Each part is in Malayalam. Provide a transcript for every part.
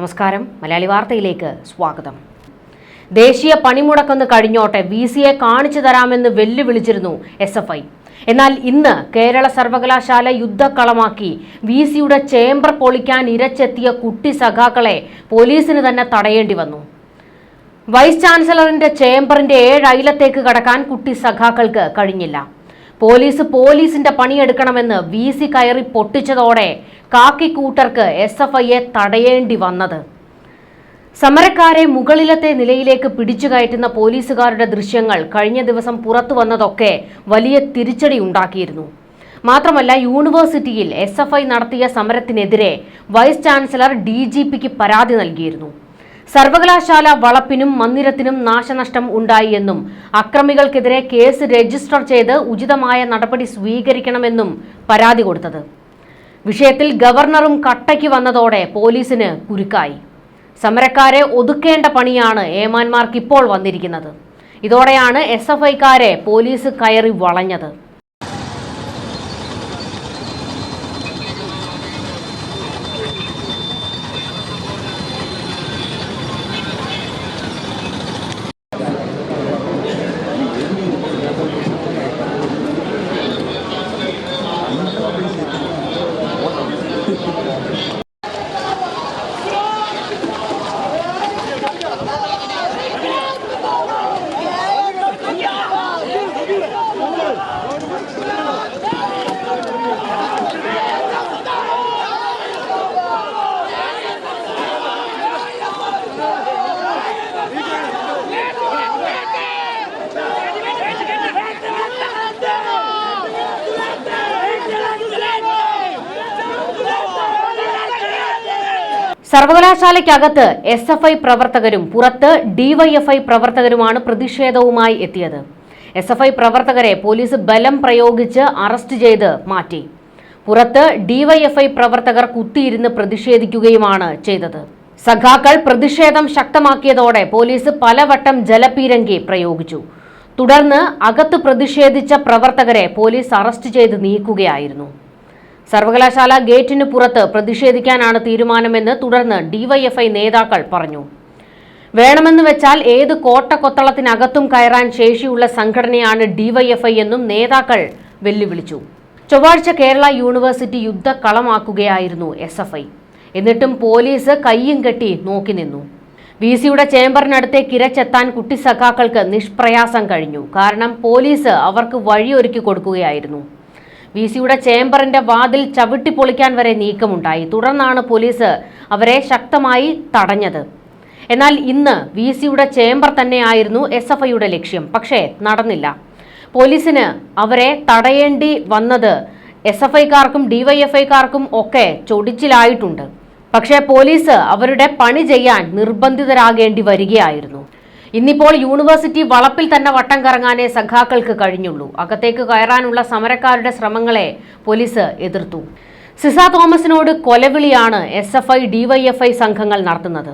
നമസ്കാരം. മലയാളി വാർത്തയിലേക്ക് സ്വാഗതം. ദേശീയ പണിമുടക്കൊന്ന് കഴിഞ്ഞോട്ടെ വി സിയെ കാണിച്ചു തരാമെന്ന് വെല്ലുവിളിച്ചിരുന്നു എസ് എഫ് ഐ. എന്നാൽ ഇന്ന് കേരള സർവകലാശാല യുദ്ധക്കളമാക്കി വി സിയുടെ ചേംബർ പൊളിക്കാൻ ഇരച്ചെത്തിയ കുട്ടി സഖാക്കളെ പോലീസിന് തന്നെ തടയേണ്ടി വന്നു. വൈസ് ചാൻസലറിന്റെ ചേംബറിന്റെ ഏഴ് അയലത്തേക്ക് കടക്കാൻ കുട്ടി സഖാക്കൾക്ക് കഴിഞ്ഞില്ല. പോലീസ് പോലീസിന്റെ പണിയെടുക്കണമെന്ന് വി സി കയറി പൊട്ടിച്ചതോടെ കാക്കിക്കൂട്ടർക്ക് എസ് എഫ് ഐയെ തടയേണ്ടി വന്നത്. സമരക്കാരെ മുകളിലത്തെ നിലയിലേക്ക് പിടിച്ചു കയറ്റുന്ന പോലീസുകാരുടെ ദൃശ്യങ്ങൾ കഴിഞ്ഞ ദിവസം പുറത്തു വന്നതൊക്കെ വലിയ തിരിച്ചടി ഉണ്ടാക്കിയിരുന്നു. മാത്രമല്ല യൂണിവേഴ്സിറ്റിയിൽ എസ് നടത്തിയ സമരത്തിനെതിരെ വൈസ് ചാൻസലർ ഡി പരാതി നൽകിയിരുന്നു. സർവകലാശാല വളപ്പിനും മന്ദിരത്തിനും നാശനഷ്ടം ഉണ്ടായി എന്നും അക്രമികൾക്കെതിരെ കേസ് രജിസ്റ്റർ ചെയ്ത് ഉചിതമായ നടപടി സ്വീകരിക്കണമെന്നും പരാതി കൊടുത്തത്. വിഷയത്തിൽ ഗവർണറും കട്ടയ്ക്ക് വന്നതോടെ പോലീസിന് കുരുക്കായി. സമരക്കാരെ ഒതുക്കേണ്ട പണിയാണ് ഏമാന്മാർക്കിപ്പോൾ വന്നിരിക്കുന്നത്. ഇതോടെയാണ് എസ് എഫ് ഐക്കാരെ പോലീസ് കയറി വളഞ്ഞത്. സർവകലാശാലയ്ക്കകത്ത് എസ് എഫ് ഐ പ്രവർത്തകരും പുറത്ത് ഡിവൈഎഫ്ഐ പ്രവർത്തകരുമാണ് പ്രതിഷേധവുമായി എത്തിയത്. എസ് എഫ് ഐ പ്രവർത്തകരെ പോലീസ് ബലം പ്രയോഗിച്ച് അറസ്റ്റ് ചെയ്ത് മാറ്റി. പുറത്ത് ഡിവൈഎഫ്ഐ പ്രവർത്തകർ കുത്തിയിരുന്ന് പ്രതിഷേധിക്കുകയുമാണ് ചെയ്തത്. സഖാക്കൾ പ്രതിഷേധം ശക്തമാക്കിയതോടെ പോലീസ് പലവട്ടം ജലപീരങ്കി പ്രയോഗിച്ചു. തുടർന്ന് അകത്ത് പ്രതിഷേധിച്ച പ്രവർത്തകരെ പോലീസ് അറസ്റ്റ് ചെയ്ത് നീക്കുകയായിരുന്നു. സർവകലാശാല ഗേറ്റിന് പുറത്ത് പ്രതിഷേധിക്കാനാണ് തീരുമാനമെന്ന് തുടർന്ന് ഡിവൈഎഫ്ഐ നേതാക്കൾ പറഞ്ഞു. വേണമെന്ന് വെച്ചാൽ ഏത് കോട്ടക്കൊത്തളത്തിനകത്തും കയറാൻ ശേഷിയുള്ള സംഘടനയാണ് ഡിവൈഎഫ്ഐ എന്നും നേതാക്കൾ വെല്ലുവിളിച്ചു. ചൊവ്വാഴ്ച കേരള യൂണിവേഴ്സിറ്റി യുദ്ധക്കളമാക്കുകയായിരുന്നു എസ് എഫ് ഐ. എന്നിട്ടും പോലീസ് കയ്യും കെട്ടി നോക്കി നിന്നു. വി സിയുടെ ചേംബറിനടുത്തേക്ക് ഇരച്ചെത്താൻ കുട്ടി സഖാക്കൾക്ക് നിഷ്പ്രയാസം കഴിഞ്ഞു. കാരണം പോലീസ് അവർക്ക് വഴിയൊരുക്കി കൊടുക്കുകയായിരുന്നു. വി സിയുടെ ചേംബറിന്റെ വാതിൽ ചവിട്ടി പൊളിക്കാൻ വരെ നീക്കമുണ്ടായി. തുടർന്നാണ് പോലീസ് അവരെ ശക്തമായി തടഞ്ഞത്. എന്നാൽ ഇന്ന് വി സിയുടെ ചേംബർ തന്നെയായിരുന്നു എസ് എഫ് ഐയുടെ ലക്ഷ്യം. പക്ഷേ നടന്നില്ല. പോലീസിന് അവരെ തടയേണ്ടി വന്നത് എസ് എഫ് ഐക്കാർക്കും ഡിവൈഎഫ്ഐക്കാർക്കും ഒക്കെ ചൊടിച്ചിലായിട്ടുണ്ട്. പക്ഷേ പോലീസ് അവരുടെ പണി ചെയ്യാൻ നിർബന്ധിതരാകേണ്ടി വരികയായിരുന്നു. ഇന്നിപ്പോൾ യൂണിവേഴ്സിറ്റി വളപ്പിൽ തന്നെ വട്ടം കറങ്ങാനേ സഖാക്കൾക്ക് കഴിഞ്ഞുള്ളൂ. അകത്തേക്ക് കയറാനുള്ള സമരക്കാരുടെ ശ്രമങ്ങളെ പോലീസ് എതിർത്തു. സിസ തോമസിനോട് കൊലവിളിയാണ് എസ് എഫ് ഐ ഡിവൈഎഫ്ഐ സംഘങ്ങൾ നടത്തുന്നത്.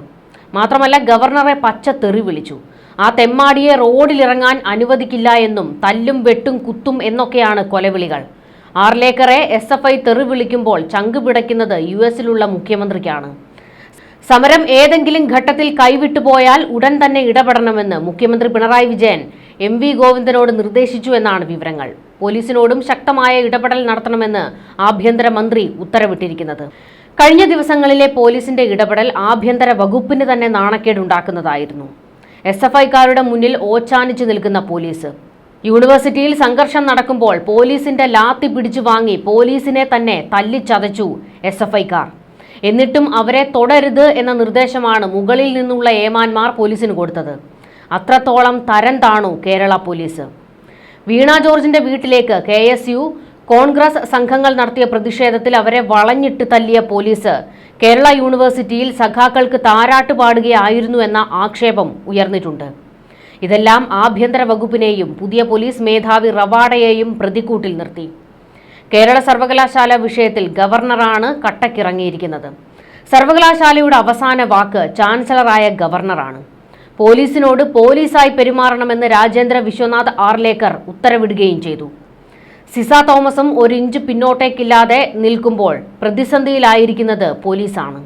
മാത്രമല്ല ഗവർണറെ പച്ച തെറി വിളിച്ചു. ആ തെമ്മാടിയെ റോഡിലിറങ്ങാൻ അനുവദിക്കില്ല എന്നും തല്ലും വെട്ടും കുത്തും എന്നൊക്കെയാണ് കൊലവിളികൾ. ആർലേക്കറെ എസ് എഫ് ഐ തെറി വിളിക്കുമ്പോൾ ചങ്ക് പിടയ്ക്കുന്നത് യു എസിലുള്ള മുഖ്യമന്ത്രിക്കാണ്. സമരം ഏതെങ്കിലും ഘട്ടത്തിൽ കൈവിട്ടുപോയാൽ ഉടൻ തന്നെ ഇടപെടണമെന്ന് മുഖ്യമന്ത്രി പിണറായി വിജയൻ എം വി ഗോവിന്ദനോട് നിർദ്ദേശിച്ചു എന്നാണ് വിവരങ്ങൾ. പോലീസിനോടും ശക്തമായ ഇടപെടൽ നടത്തണമെന്ന് ആഭ്യന്തരമന്ത്രി ഉത്തരവിട്ടിരിക്കുന്നത്. കഴിഞ്ഞ ദിവസങ്ങളിലെ പോലീസിന്റെ ഇടപെടൽ ആഭ്യന്തര വകുപ്പിന് തന്നെ നാണക്കേടുണ്ടാക്കുന്നതായിരുന്നു. എസ് എഫ് ഐക്കാരുടെ മുന്നിൽ ഓച്ചാനിച്ചു നിൽക്കുന്ന പോലീസ്. യൂണിവേഴ്സിറ്റിയിൽ സംഘർഷം നടക്കുമ്പോൾ പോലീസിന്റെ ലാത്തി പിടിച്ചു വാങ്ങി പോലീസിനെ തന്നെ തല്ലിച്ചതച്ചു എസ് എഫ് ഐക്കാർ എന്നിട്ടും അവരെ തുടരുത് എന്ന നിർദ്ദേശമാണ് മുകളിൽ നിന്നുള്ള ഏമാന്മാർ പോലീസിന് കൊടുത്തത്. അത്രത്തോളം തരം താണു കേരള പോലീസ്. വീണ ജോർജിന്റെ വീട്ടിലേക്ക് കെ എസ് യു കോൺഗ്രസ് സംഘങ്ങൾ നടത്തിയ പ്രതിഷേധത്തിൽ അവരെ വളഞ്ഞിട്ട് തല്ലിയ പോലീസ് കേരള യൂണിവേഴ്സിറ്റിയിൽ സഖാക്കൾക്ക് താരാട്ട് പാടുകയായിരുന്നു എന്ന ആക്ഷേപം ഉയർന്നിട്ടുണ്ട്. ഇതെല്ലാം ആഭ്യന്തര വകുപ്പിനെയും പുതിയ പോലീസ് മേധാവി റവാഡയെയും പ്രതിക്കൂട്ടിൽ നിർത്തി. കേരള സർവകലാശാല വിഷയത്തിൽ ഗവർണറാണ് കട്ടക്കിറങ്ങിയിരിക്കുന്നത്. സർവകലാശാലയുടെ അവസാന വാക്ക് ചാൻസലറായ ഗവർണറാണ്. പോലീസിനോട് പോലീസായി പെരുമാറണമെന്ന് രാജേന്ദ്ര വിശ്വനാഥ് ആർലേക്കർ ഉത്തരവിടുകയും ചെയ്തു. സിസ തോമസും ഒരു ഇഞ്ച് പിന്നോട്ടേക്കില്ലാതെ നിൽക്കുമ്പോൾ പ്രതിസന്ധിയിലായിരിക്കുന്നത് പോലീസാണ്.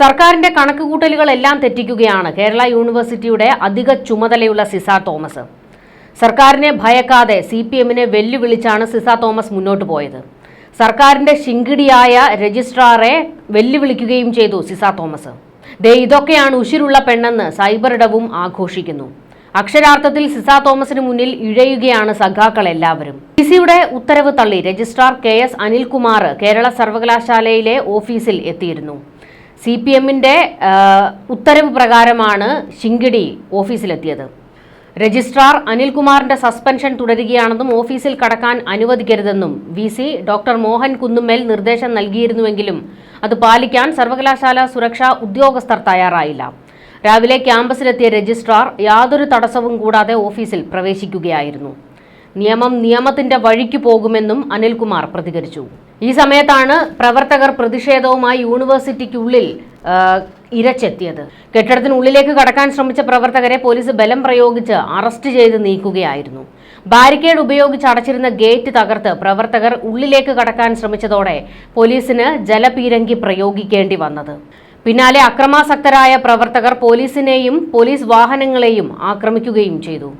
സർക്കാരിന്റെ കണക്കുകൂട്ടലുകളെല്ലാം തെറ്റിക്കുകയാണ്. കേരള യൂണിവേഴ്സിറ്റിയുടെ അധിക ചുമതലയുള്ള സിസ തോമസ്. സർക്കാരിനെ ഭയക്കാതെ സി പി എമ്മിനെ വെല്ലുവിളിച്ചാണ് സിസ തോമസ് മുന്നോട്ട് പോയത്. സർക്കാരിന്റെ ശിങ്കിടിയായ രജിസ്ട്രാറെ വെല്ലുവിളിക്കുകയും ചെയ്തു സിസ തോമസ്. ദേ ഇതൊക്കെയാണ് ഉശിരുള്ള പെണ്ണെന്ന് സൈബർ ഇടവും ആഘോഷിക്കുന്നു. അക്ഷരാർത്ഥത്തിൽ സിസ തോമസിന് മുന്നിൽ ഇഴയുകയാണ് സഖാക്കൾ എല്ലാവരും. സിസിയുടെ ഉത്തരവ് തള്ളി registrar K S Anilkumar Kerala സർവകലാശാലയിലെ ഓഫീസിൽ എത്തിയിരുന്നു. സി പി എമ്മിന്റെ ഉത്തരവ് പ്രകാരമാണ് ശിങ്കിടി ഓഫീസിലെത്തിയത്. രജിസ്ട്രാർ അനിൽകുമാറിന്റെ സസ്പെൻഷൻ തുടരുകയാണെന്നും ഓഫീസിൽ കടക്കാൻ അനുവദിക്കരുതെന്നും V C doctor Mohan Kunnummel നിർദ്ദേശം നൽകിയിരുന്നുവെങ്കിലും അത് പാലിക്കാൻ സർവകലാശാല സുരക്ഷാ ഉദ്യോഗസ്ഥർ തയ്യാറായില്ല. രാവിലെ ക്യാമ്പസിലെത്തിയ രജിസ്ട്രാർ യാതൊരു തടസ്സവും കൂടാതെ ഓഫീസിൽ പ്രവേശിക്കുകയായിരുന്നു. നിയമം നിയമത്തിന്റെ വഴിക്ക് പോകുമെന്നും അനിൽകുമാർ പ്രതികരിച്ചു. ഈ സമയത്താണ് പ്രവർത്തകർ പ്രതിഷേധവുമായി യൂണിവേഴ്സിറ്റിക്കുള്ളിൽ ഇരച്ചെത്തിയത്. കെട്ടിടത്തിനുള്ളിലേക്ക് കടക്കാൻ ശ്രമിച്ച പ്രവർത്തകരെ പോലീസ് ബലം പ്രയോഗിച്ച് അറസ്റ്റ് ചെയ്ത് നീക്കുകയായിരുന്നു. ബാരിക്കേഡ് ഉപയോഗിച്ച് അടച്ചിരുന്ന ഗേറ്റ് തകർത്ത് പ്രവർത്തകർ ഉള്ളിലേക്ക് കടക്കാൻ ശ്രമിച്ചതോടെ പോലീസിന് ജലപീരങ്കി പ്രയോഗിക്കേണ്ടി വന്നത്. പിന്നാലെ അക്രമാസക്തരായ പ്രവർത്തകർ പോലീസിനെയും പോലീസ് വാഹനങ്ങളെയും ആക്രമിക്കുകയും ചെയ്തു.